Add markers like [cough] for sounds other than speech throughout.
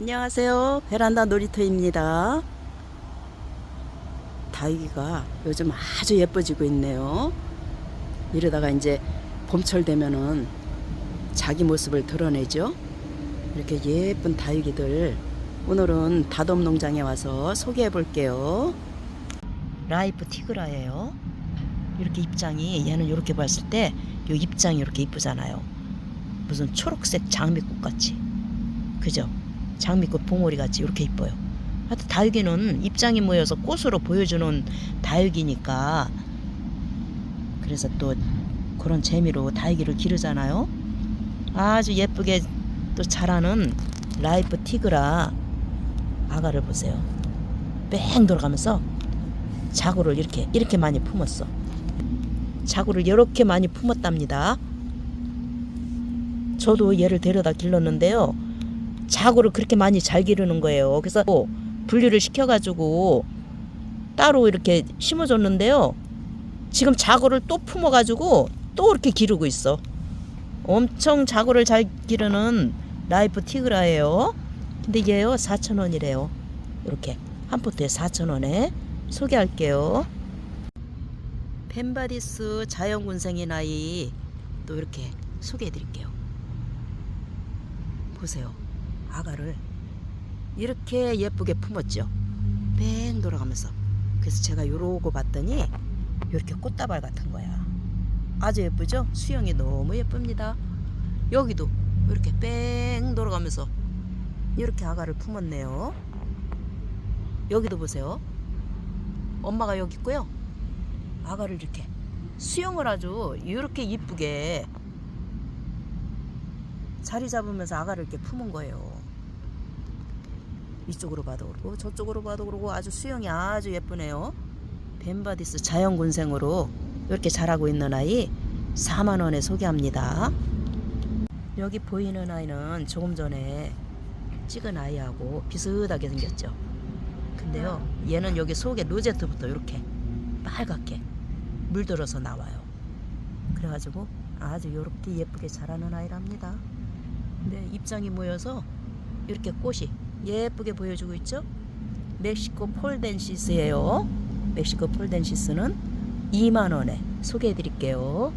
안녕하세요. 베란다 놀이터입니다. 다육이가 요즘 아주 예뻐지고 있네요. 이러다가 이제 봄철 되면은 자기 모습을 드러내죠. 이렇게 예쁜 다육이들 오늘은 다돔 농장에 와서 소개해 볼게요. 라이프 티그라예요. 이렇게 입장이 얘는 이렇게 봤을 때 이 입장이 이렇게 이쁘잖아요. 무슨 초록색 장미꽃 같이. 그죠? 장미꽃 봉오리 같이 이렇게 이뻐요. 하여튼 다육이는 입장이 모여서 꽃으로 보여주는 다육이니까 그래서 또 그런 재미로 다육이를 기르잖아요. 아주 예쁘게 또 자라는 라이프 티그라 아가를 보세요. 뺑 돌아가면서 자구를 이렇게 이렇게 많이 품었어. 자구를 이렇게 많이 품었답니다. 저도 얘를 데려다 길렀는데요. 자구를 그렇게 많이 잘 기르는 거예요. 그래서 뭐 분리를 시켜가지고 따로 이렇게 심어줬는데요. 지금 자구를 또 품어가지고 또 이렇게 기르고 있어. 엄청 자구를 잘 기르는 라이프 티그라예요. 근데 얘요 4,000원이래요. 이렇게 한 포트에 4,000원에 소개할게요. 펜바디스 자연군생의 나이 또 이렇게 소개해드릴게요. 보세요. 아가를 이렇게 예쁘게 품었죠. 뺑 돌아가면서. 그래서 제가 요러고 봤더니 이렇게 꽃다발 같은 거야. 아주 예쁘죠? 수영이 너무 예쁩니다. 여기도 이렇게 뺑 돌아가면서 이렇게 아가를 품었네요. 여기도 보세요. 엄마가 여기 있고요. 아가를 이렇게 수영을 아주 이렇게 이쁘게 자리 잡으면서 아가를 이렇게 품은 거예요. 이쪽으로 봐도 그러고 저쪽으로 봐도 그러고 아주 수영이 아주 예쁘네요. 벤바디스 자연군생으로 이렇게 자라고 있는 아이 4만 원에 소개합니다. 여기 보이는 아이는 조금 전에 찍은 아이하고 비슷하게 생겼죠. 근데요, 얘는 여기 속에 로제트부터 이렇게 빨갛게 물들어서 나와요. 그래가지고 아주 이렇게 예쁘게 자라는 아이랍니다. 근데 입장이 모여서 이렇게 꽃이 예쁘게 보여주고 있죠. 멕시코 폴덴시스예요. 멕시코 폴덴시스는 2만 원에 소개해 드릴게요.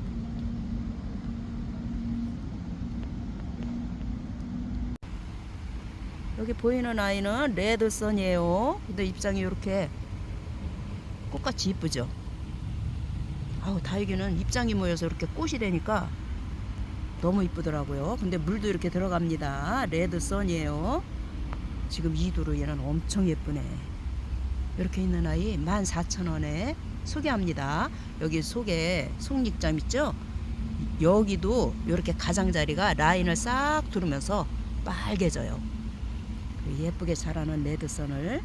여기 보이는 아이는 레드선이에요. 근데 입장이 이렇게 꽃같이 이쁘죠. 아우 다육이는 입장이 모여서 이렇게 꽃이 되니까 너무 이쁘더라고요. 근데 물도 이렇게 들어갑니다. 레드선이에요. 지금 2도로 얘는 엄청 예쁘네. 이렇게 있는 아이 14,000원에 소개합니다. 여기 속에 속립점 있죠? 여기도 이렇게 가장자리가 라인을 싹 두르면서 빨개져요. 그 예쁘게 자라는 레드선을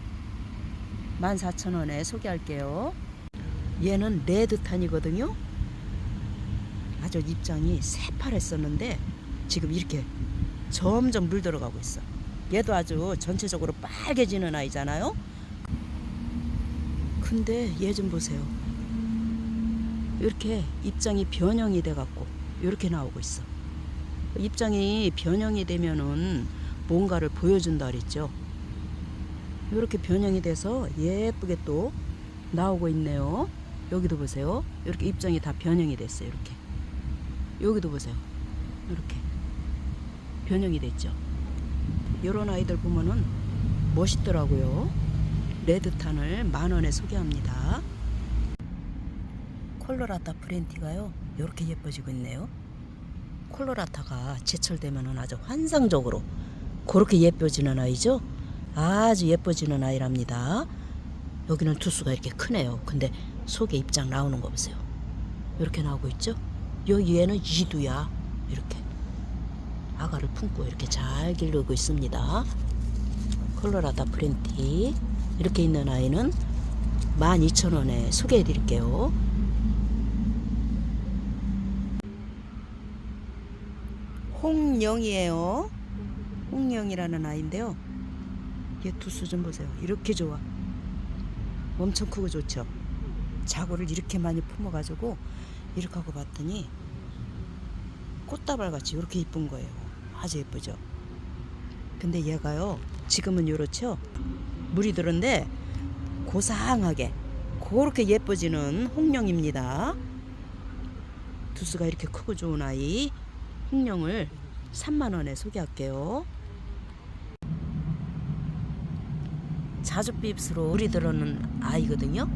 14,000원에 소개할게요. 얘는 레드탄이거든요. 아주 입장이 새파랬었는데 지금 이렇게 점점 물 들어가고 있어. 얘도 아주 전체적으로 빨개지는 아이잖아요. 근데 얘 좀 보세요. 이렇게 입장이 변형이 돼 갖고 이렇게 나오고 있어. 입장이 변형이 되면은 뭔가를 보여준다 그랬죠. 이렇게 변형이 돼서 예쁘게 또 나오고 있네요. 여기도 보세요. 이렇게 입장이 다 변형이 됐어요. 이렇게. 여기도 보세요. 이렇게 변형이 됐죠. 이런 아이들 보면은 멋있더라고요. 레드탄을 만 원에 소개합니다. 콜로라타 프렌티가요. 이렇게 예뻐지고 있네요. 콜로라타가 제철 되면은 아주 환상적으로 그렇게 예뻐지는 아이죠. 아주 예뻐지는 아이랍니다. 여기는 두수가 이렇게 크네요. 근데 속에 입장 나오는 거 보세요. 이렇게 나오고 있죠. 여기 얘는 이두야. 이렇게 아가를 품고 이렇게 잘 기르고 있습니다. 콜로라다 프렌티 이렇게 있는 아이는 12,000원에 소개해 드릴게요. 홍영이에요. 홍영이라는 아이인데요. 얘 두수 좀 보세요. 이렇게 좋아. 엄청 크고 좋죠. 자구를 이렇게 많이 품어가지고 이렇게 하고 봤더니 꽃다발 같이 이렇게 이쁜 거예요. 아주 예쁘죠. 근데 얘가요 지금은 이렇죠. 물이 들은데 고상하게 그렇게 예뻐지는 홍령입니다. 두수가 이렇게 크고 좋은 아이 홍령을 3만 원에 소개할게요. 자줏빛으로 물이 들어는 아이거든요.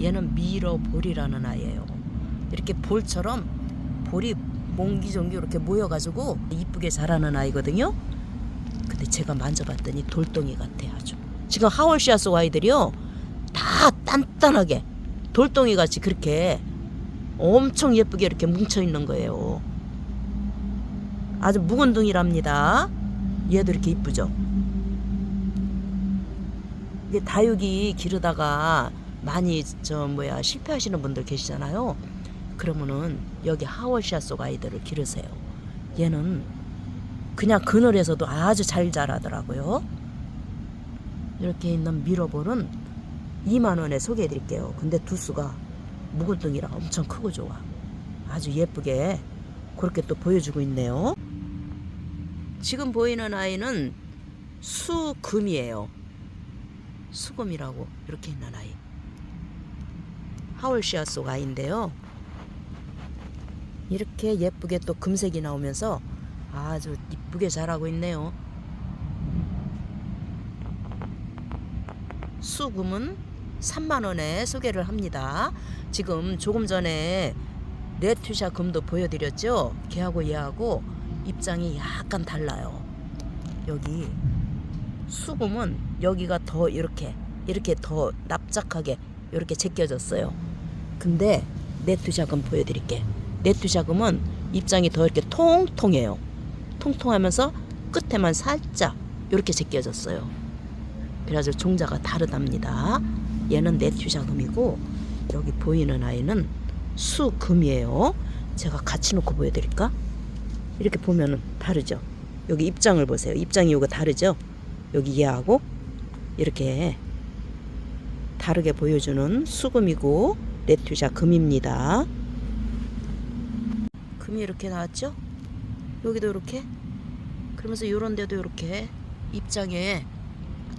얘는 미러볼이라는 아이예요. 이렇게 볼처럼 볼이 몽기종기 이렇게 모여가지고 이쁘게 자라는 아이거든요. 근데 제가 만져봤더니 돌덩이 같아 아주. 지금 하월시아스 아이들이요 다 단단하게 돌덩이 같이 그렇게 엄청 예쁘게 이렇게 뭉쳐 있는 거예요. 아주 묵은둥이랍니다. 얘도 이렇게 이쁘죠. 이게 다육이 기르다가 많이 저 뭐야 실패하시는 분들 계시잖아요. 그러면은 여기 하월시아스 아이들을 기르세요. 얘는 그냥 그늘에서도 아주 잘 자라더라고요. 이렇게 있는 미러볼은 2만 원에 소개해 드릴게요. 근데 두수가 묵은둥이라 엄청 크고 좋아. 아주 예쁘게 그렇게 또 보여주고 있네요. 지금 보이는 아이는 수금이에요. 수금이라고 이렇게 있는 아이. 하울시아 속 아이인데요. 이렇게 예쁘게 또 금색이 나오면서 아주 이쁘게 자라고 있네요. 수금은 3만 원에 소개를 합니다. 지금 조금 전에 레투샤 금도 보여드렸죠. 걔하고 얘하고 입장이 약간 달라요. 여기 수금은 여기가 더 이렇게 이렇게 더 납작하게 이렇게 제껴졌어요. 근데 네투샤 금 보여드릴게. 네투샤금은 입장이 더 이렇게 통통해요. 통통하면서 끝에만 살짝 이렇게 제껴졌어요. 그래서 종자가 다르답니다. 얘는 네투샤금이고 여기 보이는 아이는 수금이에요. 제가 같이 놓고 보여드릴까? 이렇게 보면은 다르죠. 여기 입장을 보세요. 입장이 요거 다르죠. 여기 얘하고 이렇게 다르게 보여주는 수금이고 레투샤 금입니다. 금이 이렇게 나왔죠? 여기도 이렇게 그러면서 요런 데도 이렇게 입장에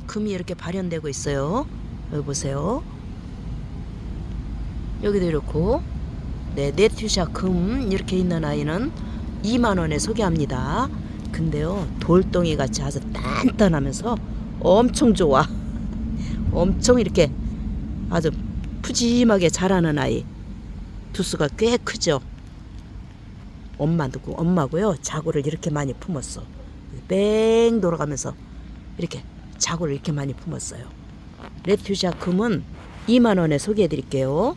금이 이렇게 발현되고 있어요. 여기 보세요. 여기도 이렇고 네, 네투샤 금 이렇게 있는 아이는 2만 원에 소개합니다. 근데요, 돌덩이 같이 아주 단단하면서 엄청 좋아. [laughs] 엄청 이렇게 아주 푸짐하게 자라는 아이. 두수가 꽤 크죠. 엄마도 엄마고요. 자구를 이렇게 많이 품었어. 뺑 돌아가면서 이렇게 자구를 이렇게 많이 품었어요. 레투샤 금은 2만 원에 소개해 드릴게요.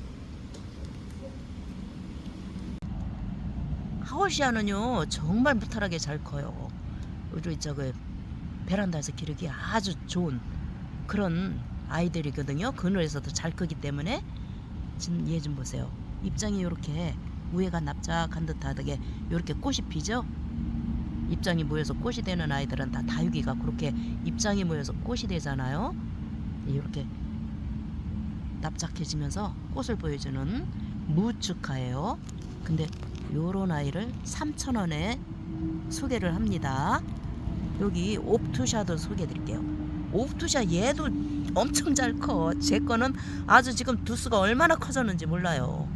하월시아는요 정말 무탈하게 잘 커요. 우리 저그 베란다에서 기르기 아주 좋은 그런 아이들이거든요. 그늘에서도 잘 크기 때문에 지금 얘 좀 보세요. 입장이 이렇게 위에가 납작한 듯하게 이렇게 꽃이 피죠. 입장이 모여서 꽃이 되는 아이들은 다 다육이가 그렇게 입장이 모여서 꽃이 되잖아요. 이렇게 납작해지면서 꽃을 보여주는 무축화예요. 근데 요런 아이를 3,000원에 소개를 합니다. 여기 옵투샤도 소개해 드릴게요. 옵투샤 얘도 엄청 잘 커. 제 거는 아주 지금 두수가 얼마나 커졌는지 몰라요.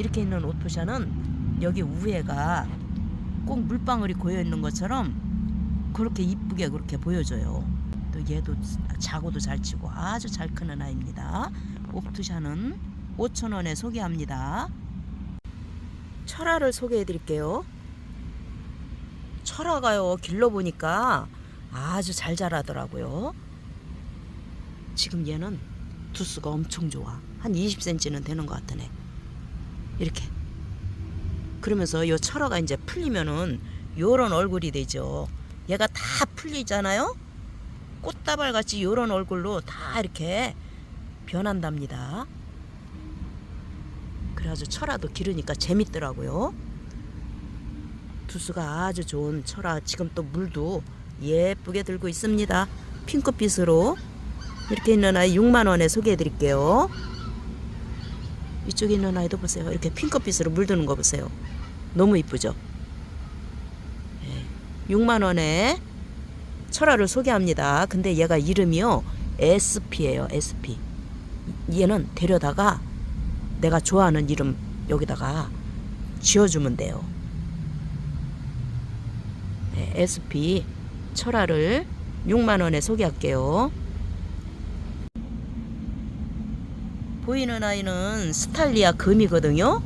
이렇게 있는 옵투샤는 여기 위에가 꼭 물방울이 고여 있는 것처럼 그렇게 이쁘게 그렇게 보여줘요. 또 얘도 자고도 잘 치고 아주 잘 크는 아이입니다. 옵투샤는 5,000원에 소개합니다. 철화를 소개해 드릴게요. 철화가요, 길러보니까 아주 잘 자라더라고요. 지금 얘는 두수가 엄청 좋아. 한 20cm는 되는 것 같으네. 이렇게. 그러면서 요 철화가 이제 풀리면은 요런 얼굴이 되죠. 얘가 다 풀리잖아요. 꽃다발 같이 요런 얼굴로 다 이렇게 변한답니다. 그래가지고 철화도 기르니까 재밌더라고요. 두수가 아주 좋은 철화 지금 또 물도 예쁘게 들고 있습니다. 핑크빛으로 이렇게 있는 아이 6만 원에 소개해 드릴게요. 이쪽에 있는 아이도 보세요. 이렇게 핑크빛으로 물드는 거 보세요. 너무 이쁘죠? 예, 6만 원에 철화를 소개합니다. 근데 얘가 이름이요. SP예요. SP. 얘는 데려다가 내가 좋아하는 이름 여기다가 지어주면 돼요. 네, SP 철화를 6만 원에 소개할게요. 보이는 아이는 스탈리아 금이거든요.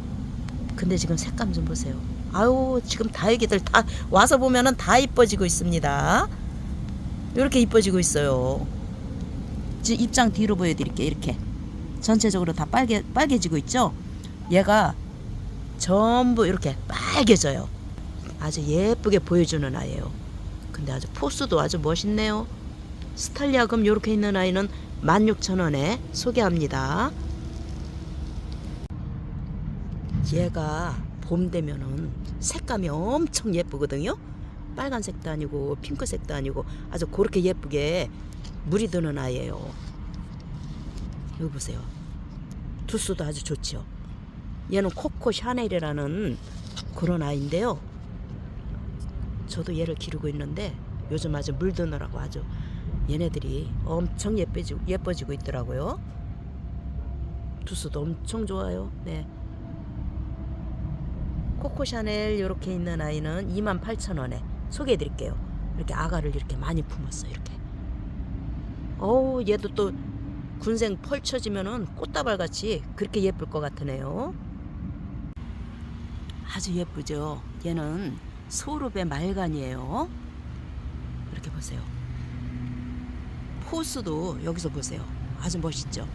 근데 지금 색감 좀 보세요. 아유 지금 다 애기들 다 와서 보면은 다 이뻐지고 있습니다. 이렇게 이뻐지고 있어요. 지금 입장 뒤로 보여드릴게요. 이렇게 전체적으로 다 빨개 빨개지고 있죠. 얘가 전부 이렇게 빨개져요. 아주 예쁘게 보여주는 아이예요. 근데 아주 포스도 아주 멋있네요. 스탈리아금 이렇게 있는 아이는 16,000원에 소개합니다. 얘가 봄 되면은 색감이 엄청 예쁘거든요. 빨간색도 아니고 핑크색도 아니고 아주 그렇게 예쁘게 물이 드는 아이예요. 여기 보세요. 두수도 아주 좋죠. 얘는 코코 샤넬이라는 그런 아이인데요. 저도 얘를 기르고 있는데 요즘 아주 물드느라고 아주 얘네들이 엄청 예뻐지고, 있더라고요. 두수도 엄청 좋아요. 네. 코코 샤넬 이렇게 있는 아이는 28,000원에 소개해 드릴게요. 이렇게 아가를 이렇게 많이 품었어. 이렇게. 어우, 얘도 또 군생 펼쳐지면은 꽃다발 같이 그렇게 예쁠 것 같으네요. 아주 예쁘죠. 얘는 소르베 말간이에요. 이렇게 보세요. 포스도 여기서 보세요. 아주 멋있죠.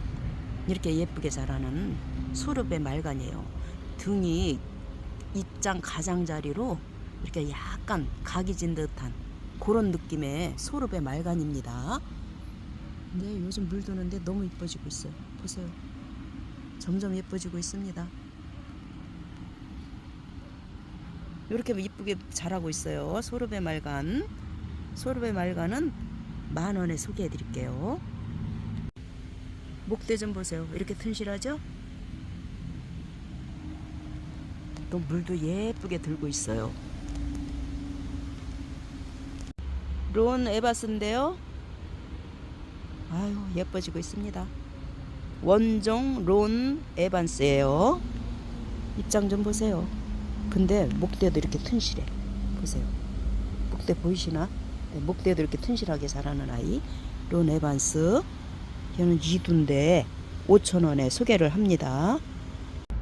이렇게 예쁘게 자라는 소르베 말간이에요. 등이 입장 가장자리로 이렇게 약간 각이 진 듯한 그런 느낌의 소르베 말간입니다. 근데 요즘 물 드는데 너무 이뻐지고 있어요. 보세요. 점점 예뻐지고 있습니다. 이렇게 이쁘게 자라고 있어요. 소르베 말간. 소르베 말간은 만 원에 소개해 드릴게요. 목대 좀 보세요. 이렇게 튼실하죠? 또 물도 예쁘게 들고 있어요. 론 에바스인데요. 아유 예뻐지고 있습니다. 원종 론 에반스예요. 입장 좀 보세요. 근데 목대도 이렇게 튼실해. 보세요. 목대 보이시나? 네, 목대도 이렇게 튼실하게 자라는 아이. 론 에반스. 얘는 이두인데 5천 원에 소개를 합니다.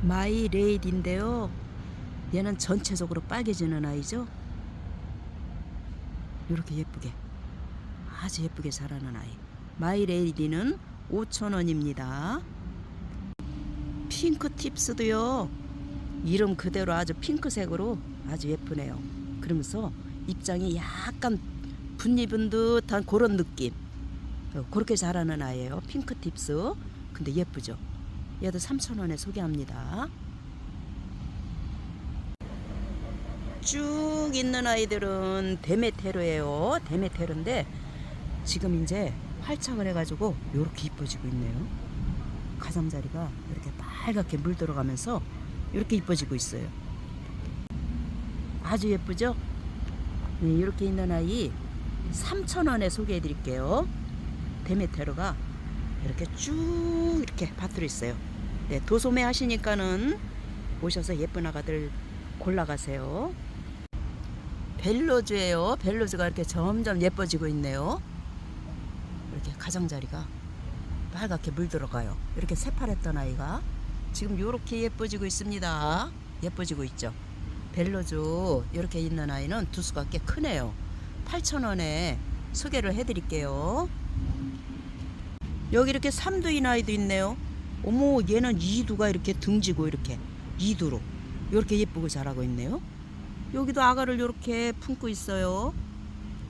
마이 레이디인데요. 얘는 전체적으로 빨개지는 아이죠. 이렇게 예쁘게 아주 예쁘게 자라는 아이. 마이 레이디는 5,000원입니다. 핑크 팁스도요. 이름 그대로 아주 핑크색으로 아주 예쁘네요. 그러면서 입장이 약간 분입은 듯한 그런 느낌. 어, 그렇게 자라는 아이예요. 핑크 팁스. 근데 예쁘죠? 얘도 3,000원에 소개합니다. 쭉 있는 아이들은 데메테르예요. 데메테르인데 지금 이제 활착을 해가지고 이렇게 이뻐지고 있네요. 가장자리가 이렇게 빨갛게 물 들어가면서 이렇게 이뻐지고 있어요. 아주 예쁘죠? 네, 이렇게 있는 아이 3,000원에 소개해 드릴게요. 데메테르가 이렇게 쭉 이렇게 받들어 있어요. 네, 도소매 하시니까는 오셔서 예쁜 아가들 골라가세요. 벨로즈예요. 벨로즈가 이렇게 점점 예뻐지고 있네요. 이렇게 가장자리가 빨갛게 물 들어가요. 이렇게 새파랬던 아이가 지금 이렇게 예뻐지고 있습니다. 예뻐지고 있죠. 벨로즈 이렇게 있는 아이는 두수가 꽤 크네요. 8,000원에 소개를 해드릴게요. 여기 이렇게 삼두인 아이도 있네요. 어머 얘는 이두가 이렇게 등지고 이렇게 이두로 이렇게 예쁘고 자라고 있네요. 여기도 아가를 이렇게 품고 있어요.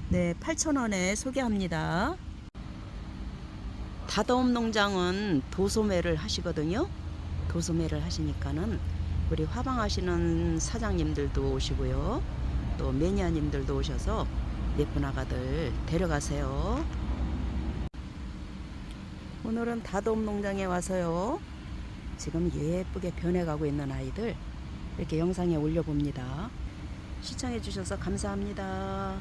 네, 8,000원에 소개합니다. 다다움 농장은 도소매를 하시거든요. 도소매를 하시니까는 우리 화방 하시는 사장님들도 오시고요. 또 매니아님들도 오셔서 예쁜 아가들 데려가세요. 오늘은 다도움 농장에 와서요. 지금 예쁘게 변해가고 있는 아이들 이렇게 영상에 올려봅니다. 시청해 주셔서 감사합니다.